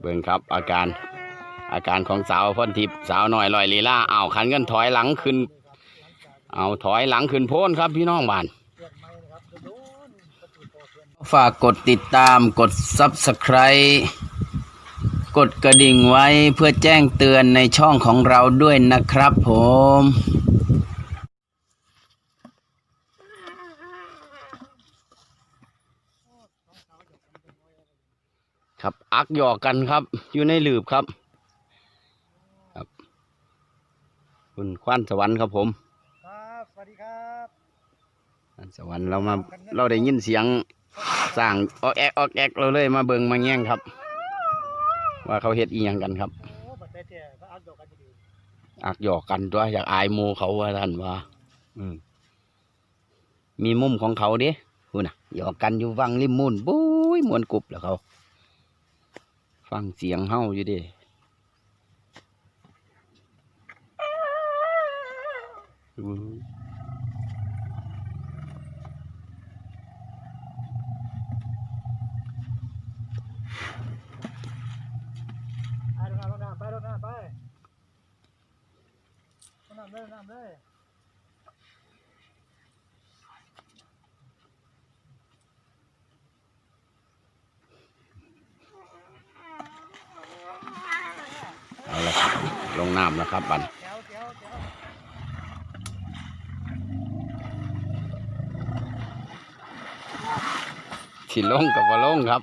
เบิ่งครับอาการ อาการของสาวพ่นทิพย์สาวหน่อยลอยลีลาเอาขันกันถอยหลังขึ้น เอาถอยหลังขึ้นโพ้นครับพี่น้องบ้าน ฝากกดติดตามกด Subscribe กดกระดิ่งไว้เพื่อแจ้งเตือนในช่องของเราด้วยนะครับผม ครับ อักหยอกกันครับ อยู่ในหลืบครับ ครับ คุณควันสวรรค์ครับผม ครับสวัสดีครับควันสวรรค์เรามาเราได้ยินเสียงสร้างออกแอกออกแอกเราเลยมาเบิงมาแง่งครับ ว่าเขาเฮ็ดอีหยังกันครับ โอ้บัดแต่แต่ก็อักดอกกันอยู่ดีอักหยอกกันตัวอยากอายโมเขาว่าท่านว่า อืมมีมุมของเขาเด้คุณน่ะหยอกกันอยู่ฟังริมมุนบุ้ยมวนกรุบแล้วเขา ฟังเสียงเฮาอยู่เดิไปรถน้ำรถน้ำไปรถน้ำไปรถน้ำเลยรถน้ำเลย เอาละครับ ลงน้ำแล้วครับบันชิลงกับว่าลงครับบ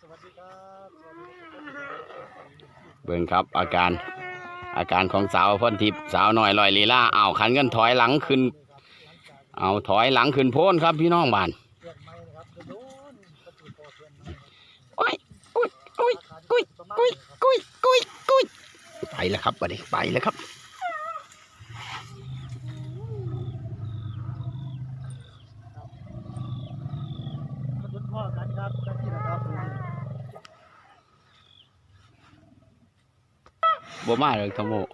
สวัสดีครับสวัสดีครับเบิ่งครับอาการอาการของสาวพ่นทิพย์สาวหน่อยลอยลีลาเอาวขันกันถอยหลังขึ้น เอาถอยหลังขึ้นโพ้นครับพี่น้องบ้านเพื่อนไม้นะครับโดนประตูโตเพื่อนไม้โอ้ยโอ้ยโอ้ยกุ้ยกุ้ยกุ้ยไปแล้วครับบัดนี้ไปแล้วครับ บ่มาเลยทโมนั่นแหละ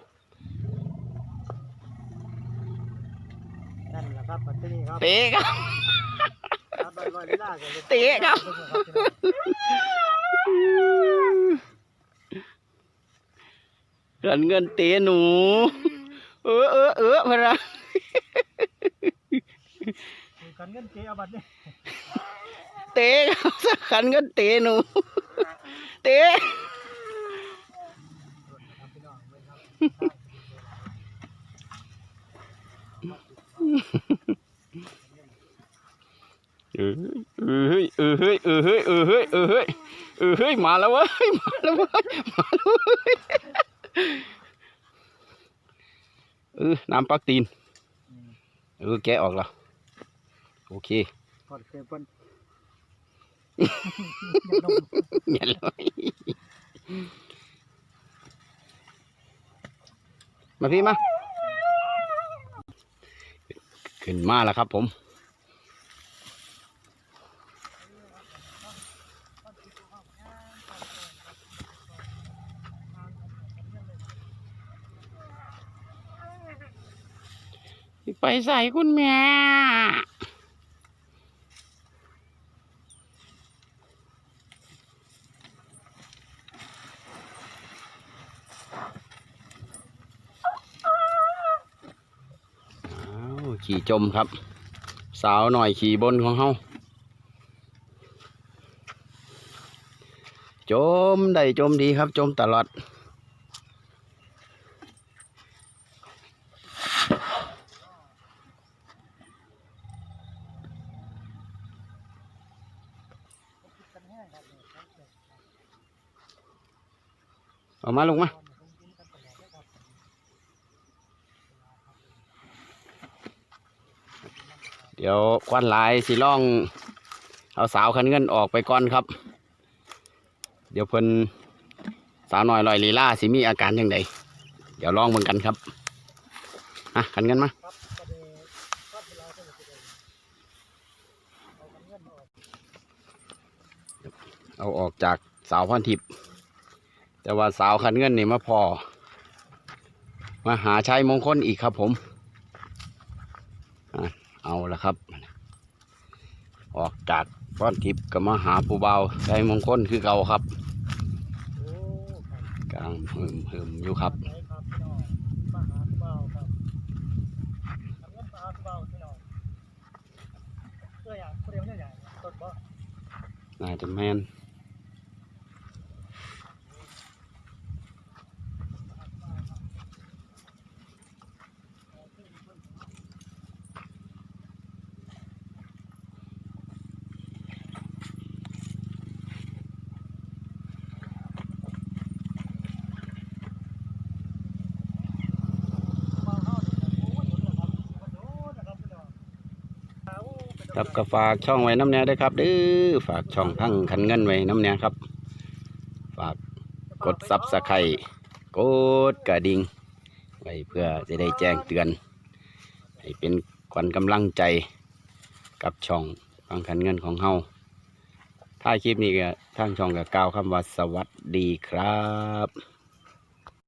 ครับปัตตานีครับเตะครับครับลอยลีลากันเลยเตะครับเงินเงินเตะหนู เออเออเออพะนะกันเงินเกเอาบัตรเนี่ยเตะครับสักขันเงินเตะหนู เตะ ครับพี่น้องเลยครับ เออ เออเฮ้ยเออเฮ้ยเออเฮ้ยเออเฮ้ยเออเฮ้ยเออเฮ้ยมาแล้วเว้ยมาแล้วเว้ยมาแล้วเว้ยเออน้ำปักตีนเออแกะออกแล้วโอเคกดเคยเพิ่นเห็นเลยมาพี่มา ขึ้นมาแล้วครับผม ไปใส่คุณแม่อ้าขี่จมครับ สาวหน่อยขี่บนของเฮาจมได้จมดีครับ จมตลอด เอามาลงมาเดี๋ยวควันลายสิล่อง เอาสาวคันเงินออกไปก่อนครับ เดี๋ยวเพิ่นสาวหน้อยลอยลีลาสิมีอาการยังไงเดี๋ยวลองเบิ่งกันครับอะคันเงินมาครับเอาออกเอาออกจากสาวพันทิพย์ แต่ว่าสาวคันเงินนี่มาพอ มาหาชัยมงคลอีกครับผม เอาละครับ ออกจากป้อนทิพย์ก็มาหาผู้เบาชัยมงคลคือเก่าครับโอ้ครับกลางหึมหึมอยู่ครับไหนครับพี่น้องมาหาผู้เบาครับทำเงินมาหาปูเบาพี่น้องเพื่ออย่างเพื่อเรียนเพื่ออย่างตดบ่น่าจะแมน มาเฮาเนี่ยโอ้ยโดนแล้วครับโดนนะครับพี่น้องเอาเป็น ครับก็ฝากช่องไว้น้ำเนี้ยด้วยครับเด้อฝากช่องทั้งคันเงินไว้น้ำเนี้ยครับ ฝากกดซับสไครต์กดกระดิ่งไว้เพื่อจะได้แจ้งเตือน ให้เป็นขวัญกำลังใจกับช่องฟังคันเงินของเฮาถ้าคลิปนี้ก็ทางช่องก็กาวคำว่าสวัสดีครับ